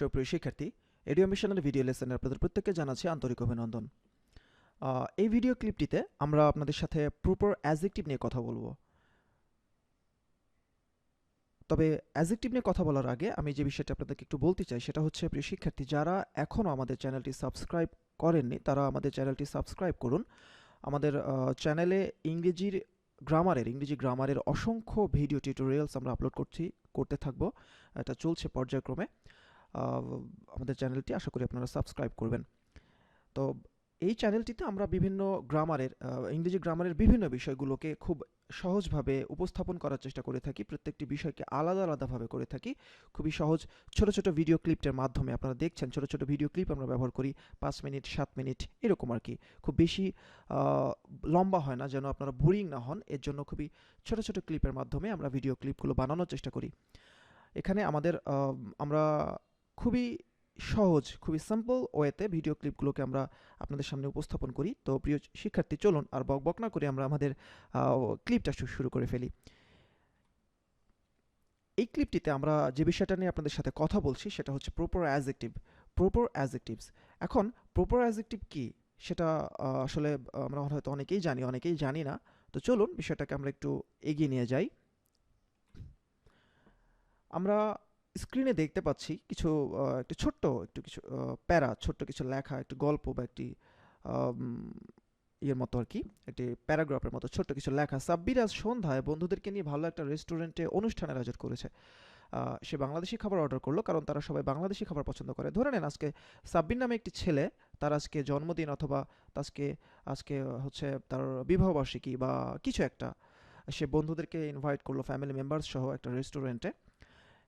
সুপ্রিয় শিক্ষার্থী এডিও মিশনের ভিডিও লেসনে আপনাদের প্রত্যেককে জানাচ্ছি আন্তরিক অভিনন্দন। এই ভিডিও ক্লিপটিতে আমরা আপনাদের সাথে প্রপার অ্যাজেক্টিভ নিয়ে কথা বলব। তবে অ্যাজেক্টিভ নিয়ে কথা বলার আগে আমি যে বিষয়টা আপনাদেরকে একটু বলতে চাই, সেটা হচ্ছে প্রিয় শিক্ষার্থী, যারা এখনও আমাদের চ্যানেলটি সাবস্ক্রাইব করেননি, তারা আমাদের চ্যানেলটি সাবস্ক্রাইব করুন। আমাদের চ্যানেলে ইংরেজির গ্রামারের ইংরেজি গ্রামারের অসংখ্য ভিডিও টিউটোরিয়ালস আমরা আপলোড করছি, করতে থাকব। এটা চলছে পর্যায়ক্রমে। আমাদের চ্যানেলটি আশা করি আপনারা সাবস্ক্রাইব করবেন। তো এই চ্যানেলটিতে আমরা বিভিন্ন গ্রামারের ইংরেজি গ্রামারের বিভিন্ন বিষয়গুলোকে খুব সহজভাবে উপস্থাপন করার চেষ্টা করে থাকি, প্রত্যেকটি বিষয়কে আলাদা আলাদাভাবে করে থাকি। খুবই সহজ ছোট ছোট ভিডিও ক্লিপটার মাধ্যমে আপনারা দেখছেন, ছোট ছোট ভিডিও ক্লিপ আমরা ব্যবহার করি পাঁচ মিনিট, সাত মিনিট, এরকম আর কি। খুব বেশি লম্বা হয় না, যেন আপনারা বোরিং না হন। এর জন্য খুবই ছোট ছোট ক্লিপের মাধ্যমে আমরা ভিডিও ক্লিপগুলো বানানোর চেষ্টা করি। এখানে আমাদের আমরা খুবই সহজ, খুবই সিম্পল ওয়েতে ভিডিও ক্লিপগুলোকে আমরা আপনাদের সামনে উপস্থাপন করি। তো প্রিয় শিক্ষার্থী, চলুন আর বক বক না করে আমরা আমাদের ক্লিপটা শুরু করে ফেলি। এই ক্লিপটিতে আমরা যে বিষয়টা নিয়ে আপনাদের সাথে কথা বলছি, সেটা হচ্ছে প্রপার অ্যাজেক্টিভ প্রপার অ্যাজেক্টিভস এখন প্রপার অ্যাজেক্টিভ কি? সেটা আসলে আমরা হয়তো অনেকেই জানি অনেকেই জানি না। তো চলুন বিষয়টাকে আমরা একটু এগিয়ে নিয়ে যাই। আমরা স্ক্রিনে দেখতে পাচ্ছি কিছু একটু ছোট্ট একটু কিছু প্যারা, ছোট্ট কিছু লেখা, একটু গল্প বা একটি ইয়ের মতো আর কি, একটি প্যারাগ্রাফের মতো ছোট্ট কিছু লেখা। সাব্বির আজ সন্ধ্যায় বন্ধুদেরকে নিয়ে ভালো একটা রেস্টুরেন্টে অনুষ্ঠানের আয়োজন করেছে। সে বাংলাদেশি খাবার অর্ডার করল কারণ তারা সবাই বাংলাদেশি খাবার পছন্দ করে। ধরে নেন আজকে সাব্বির নামে একটি ছেলে, তার আজকে জন্মদিন অথবা আজকে আজকে হচ্ছে তার বিবাহবার্ষিকী বা কিছু একটা, সে বন্ধুদেরকে ইনভাইট করল ফ্যামিলি মেম্বার্স সহ একটা রেস্টুরেন্টে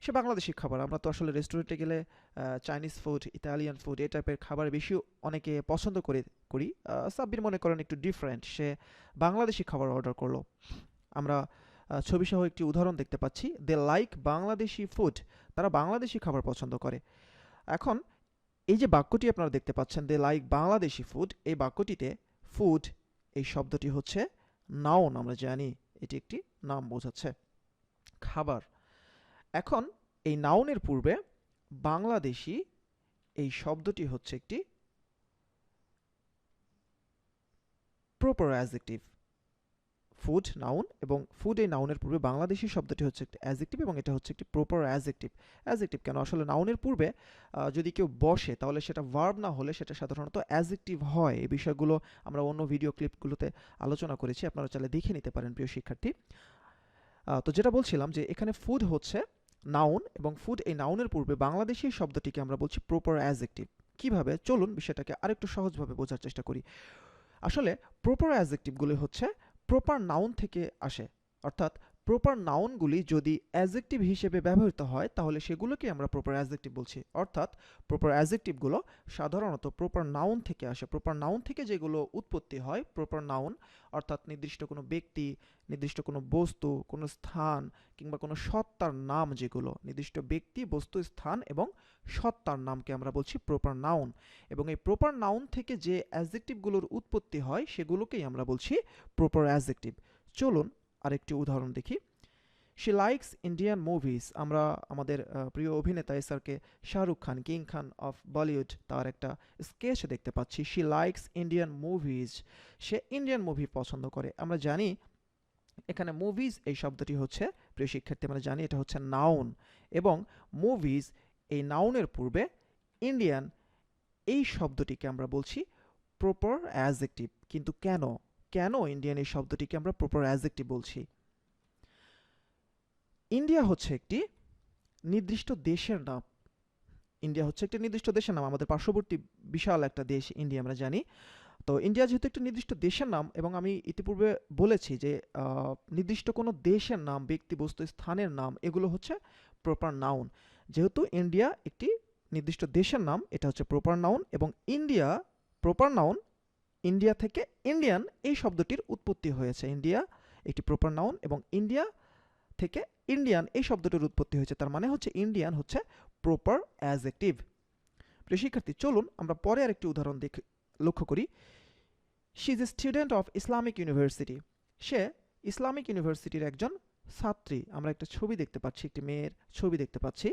সে বাংলাদেশি খাবার। আমরা তো আসলে রেস্টুরেন্টে গেলে চাইনিজ ফুড ইতালিয়ান ফুড এই টাইপের খাবার বেশি অনেকে পছন্দ করে, করি। সাব্বির মনে করেন একটু ডিফারেন্ট সে বাংলাদেশি খাবার অর্ডার করল। আমরা ছবি সহ একটি উদাহরণ দেখতে পাচ্ছি। দে লাইক বাংলাদেশি ফুড তারা বাংলাদেশি খাবার পছন্দ করে। এখন, এই যে বাক্যটি আপনারা দেখতে পাচ্ছেন দে লাইক বাংলাদেশি ফুড এই বাক্যটিতে ফুড এই শব্দটি হচ্ছে নাউন আমরা জানি এটি একটি নাম বোঝাচ্ছে। খাবার। এখন এই নাউনের পূর্বে বাংলাদেশি এই শব্দটি হচ্ছে একটি প্রপার অ্যাজেক্টিভ ফুড নাউন এবং ফুড এই নাউনের পূর্বে বাংলাদেশি শব্দটি হচ্ছে একটি অ্যাজেক্টিভ এবং এটা হচ্ছে একটি প্রপার অ্যাজেক্টিভ অ্যাজেক্টিভ কেন? আসলে নাউনের পূর্বে যদি কেউ বসে, তাহলে সেটা ভার্ব না হলে সেটা সাধারণত অ্যাজেক্টিভ হয়। এই বিষয়গুলো আমরা অন্য ভিডিও ক্লিপগুলোতে আলোচনা করেছি, আপনারা চাইলে দেখে নিতে পারেন, প্রিয় শিক্ষার্থী। তো যেটা বলছিলাম যে এখানে ফুড হচ্ছে নাউন এবং ফুড এই নাউনের পূর্বে বাংলাদেশি শব্দটিকে আমরা বলছি প্রপার অ্যাজেক্টিভ কীভাবে? চলুন বিষয়টাকে আরেকটু সহজভাবে বোঝার চেষ্টা করি। আসলে প্রপার অ্যাজেক্টিভগুলি হচ্ছে প্রপার নাউন থেকে আসে। অর্থাৎ প্রপার নাউনগুলি যদি অ্যাজেক্টিভ হিসেবে ব্যবহৃত হয়, তাহলে সেগুলোকে আমরা প্রপার অ্যাজেক্টিভ বলছি। অর্থাৎ প্রপার অ্যাজেক্টিভগুলো সাধারণত প্রপার নাউন থেকে আসে। প্রপার নাউন থেকে যেগুলো উৎপত্তি হয় প্রপার নাউন অর্থাৎ নির্দিষ্ট কোনো ব্যক্তি, নির্দিষ্ট কোনো বস্তু, কোনো স্থান কিংবা কোনো সত্তার নাম যেগুলো, নির্দিষ্ট ব্যক্তি, বস্তু, স্থান এবং সত্তার নামকে আমরা বলছি প্রপার নাউন এবং এই প্রপার নাউন থেকে যে অ্যাজেক্টিভগুলোর উৎপত্তি হয়, সেগুলোকেই আমরা বলছি প্রপার অ্যাজেক্টিভ চলুন আরেকটি উদাহরণ দেখি। শি লাইকস ইন্ডিয়ান মুভিজ আমরা আমাদের প্রিয় অভিনেতা SRK Shahrukh Khan, king Khan of Bollywood তার একটা স্কেচ দেখতে পাচ্ছি। শি লাইকস ইন্ডিয়ান মুভিজ সে ইন্ডিয়ান মুভি পছন্দ করে। আমরা জানি এখানে মুভিজ এই শব্দটি হচ্ছে, প্রিয় শিক্ষার্থী আমরা জানি এটা হচ্ছে নাউন এবং মুভিজ এই নাউনের পূর্বে ইন্ডিয়ান এই শব্দটিকে আমরা বলছি প্রপার অ্যাজেক্টিভ কিন্তু কেন? কেন ইন্ডিয়ান এই শব্দটিকে আমরা প্রপার অ্যাজেক্টিভ বলছি? ইন্ডিয়া হচ্ছে একটি নির্দিষ্ট দেশের নাম। ইন্ডিয়া হচ্ছে একটি নির্দিষ্ট দেশের নাম। আমাদের পার্শ্ববর্তী বিশাল একটা দেশ ইন্ডিয়া আমরা জানি। তো ইন্ডিয়া যেহেতু একটি নির্দিষ্ট দেশের নাম এবং আমি ইতিপূর্বে বলেছি যে নির্দিষ্ট কোনো দেশের নাম ব্যক্তি বস্তু স্থানের নাম, এগুলো হচ্ছে প্রপার নাউন যেহেতু ইন্ডিয়া একটি নির্দিষ্ট দেশের নাম, এটা হচ্ছে প্রপার নাউন এবং ইন্ডিয়া প্রপার নাউন ইন্ডিয়া থেকে ইন্ডিয়ান এই শব্দটির উৎপত্তি হয়েছে। ইন্ডিয়া একটি প্রপার নাউন এবং ইন্ডিয়া থেকে ইন্ডিয়ান এই শব্দটির উৎপত্তি হয়েছে। তার মানে হচ্ছে ইন্ডিয়ান হচ্ছে প্রপার অ্যাজেক্টিভ প্রিয় শিক্ষার্থী, চলুন আমরা পরে আরেকটি উদাহরণ দেখ লক্ষ্য করি। She is a student of Islamic university say Islamic ইউনিভার্সিটির একজন ছাত্রী। আমরা একটা ছবি দেখতে পাচ্ছি, একটি মেয়ের ছবি দেখতে পাচ্ছি।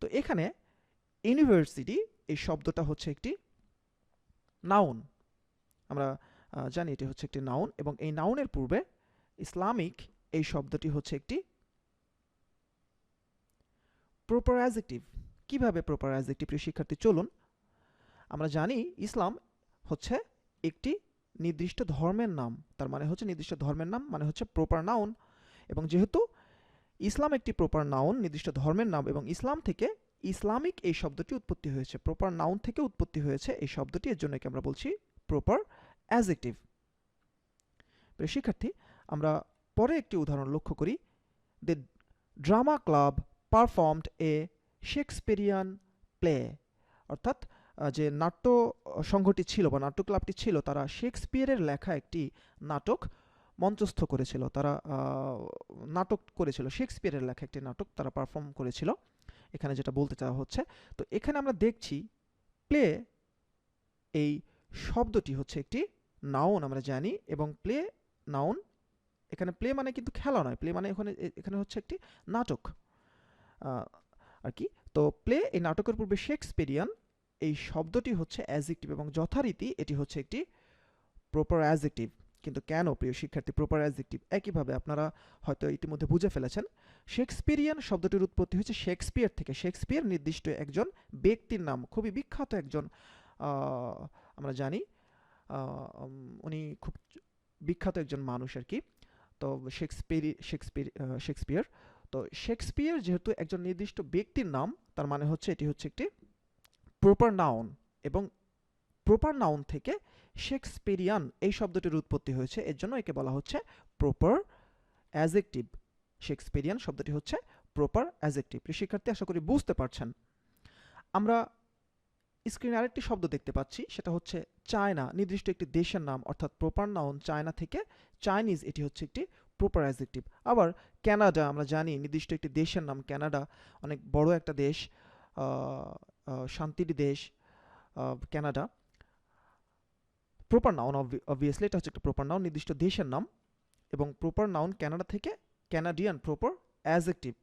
তো এখানে ইউনিভার্সিটি এই শব্দটা হচ্ছে একটি নাউন আমরা জানি এটি হচ্ছে একটি নাউন এবং এই নাউনের পূর্বে ইসলামিক এই শব্দটি হচ্ছে একটি প্রপার অ্যাজেক্টিভ কীভাবে প্রপার অ্যাজেক্টিভ প্রিয় শিক্ষার্থী, চলুন। আমরা জানি ইসলাম হচ্ছে একটি নির্দিষ্ট ধর্মের নাম। তার মানে হচ্ছে নির্দিষ্ট ধর্মের নাম মানে হচ্ছে প্রপার নাউন এবং যেহেতু ইসলাম একটি প্রপার নাউন নির্দিষ্ট ধর্মের নাম এবং ইসলাম থেকে ইসলামিক এই শব্দটি উৎপত্তি হয়েছে প্রপার নাউন থেকে উৎপত্তি হয়েছে এই শব্দটি, এর জন্য একে আমরা বলছি প্রপার অ্যাজেক্টিভ শিক্ষার্থী, আমরা পরে একটি উদাহরণ লক্ষ্য করি। The drama club performed a Shakespearean play অর্থাৎ যে নাট্য সংঘটি ছিল বা নাট্য ক্লাবটি ছিল, তারা শেক্সপিয়ারের লেখা একটি নাটক মঞ্চস্থ করেছিল। তারা নাটক করেছিল, শেক্সপিয়ারের লেখা একটি নাটক তারা পারফর্ম করেছিল। এখানে যেটা বলতে চাওয়া হচ্ছে, তো এখানে আমরা দেখছি প্লে এই শব্দটি হচ্ছে একটি নাউন আমরা জানি এবং প্লে নাউন এখানে প্লে মানে কিন্তু খেলা নয় প্লে মানে এখানে এখানে হচ্ছে একটি নাটক আর কি। তো প্লে এই নাটকের পূর্বে শেক্সপিরিয়ান এই শব্দটি হচ্ছে অ্যাজেক্টিভ এবং যথারীতি এটি হচ্ছে একটি প্রপার অ্যাজেক্টিভ কিন্তু কেন, প্রিয় শিক্ষার্থী প্রপার অ্যাজেক্টিভ একইভাবে আপনারা হয়তো ইতিমধ্যে বুঝে ফেলেছেন শেক্সপিরিয়ান শব্দটির উৎপত্তি হয়েছে শেক্সপিয়ার থেকে। শেক্সপিয়ার নির্দিষ্ট একজন ব্যক্তির নাম, খুবই বিখ্যাত একজন আমরা জানি উনি খুব বিখ্যাত একজন মানুষ আর কি। তো শেক্সপিয়ারি শেক্সপিয়ার শেক্সপিয়ার। তো শেক্সপিয়ার যেহেতু একজন নির্দিষ্ট ব্যক্তির নাম, তার মানে হচ্ছে এটি হচ্ছে একটি প্রপার নাউন এবং প্রপার নাউন থেকে শেক্সপিরিয়ান এই শব্দটির উৎপত্তি হয়েছে। এর জন্য একে বলা হচ্ছে প্রপার অ্যাজেক্টিভ। শেক্সপিরিয়ান শব্দটি হচ্ছে প্রপার অ্যাজেক্টিভ। শিক্ষার্থী, আশা করি বুঝতে পারছেন। আমরা স্ক্রিনে আরেকটি শব্দ দেখতে পাচ্ছি, সেটা হচ্ছে চায়না, নির্দিষ্ট একটি দেশের নাম, অর্থাৎ প্রপার নাউন চায়না থেকে চাইনিজ এটি হচ্ছে একটি প্রপার অ্যাজেক্টিভ আবার ক্যানাডা আমরা জানি নির্দিষ্ট একটি দেশের নাম ক্যানাডা অনেক বড় একটা দেশ শান্তির দেশ ক্যানাডা প্রপার নাউন অবভিয়াসলি এটা হচ্ছে একটা প্রপার নাউন নির্দিষ্ট দেশের নাম এবং প্রপার নাউন ক্যানাডা থেকে ক্যানাডিয়ান প্রপার অ্যাজেক্টিভ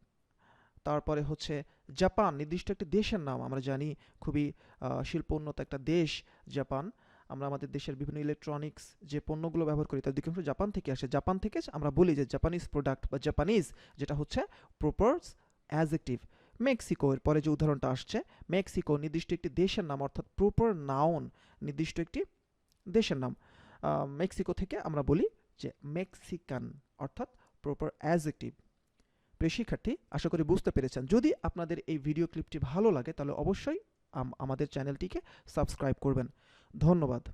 তারপরে হচ্ছে জাপান নির্দিষ্ট একটি দেশের নাম আমরা জানি খুবই আহ, শিল্প উন্নত একটা দেশ জাপান। আমরা আমাদের দেশের বিভিন্ন ইলেকট্রনিক্স যে পণ্যগুলো ব্যবহার করি তার অধিকাংশ জাপান থেকে আসে। জাপান থেকে আমরা বলি যে জাপানিজ প্রোডাক্ট বা জাপানিজ যেটা হচ্ছে প্রপার অ্যাজেক্টিভ মেক্সিকো এর পরে যে উদাহরণটা আসছে মেক্সিকো নির্দিষ্ট একটি দেশের নাম অর্থাৎ প্রপার নাউন নির্দিষ্ট একটি দেশের নাম। মেক্সিকো থেকে আমরা বলি যে মেক্সিকান অর্থাৎ প্রপার অ্যাজেক্টিভ শিক্ষার্থী আশা করি বুঝতে পেরেছেন। যদি আপনাদের এই ভিডিও ক্লিপটি ভালো লাগে, তাহলে অবশ্যই আমাদের চ্যানেলটিকে সাবস্ক্রাইব করবেন। ধন্যবাদ।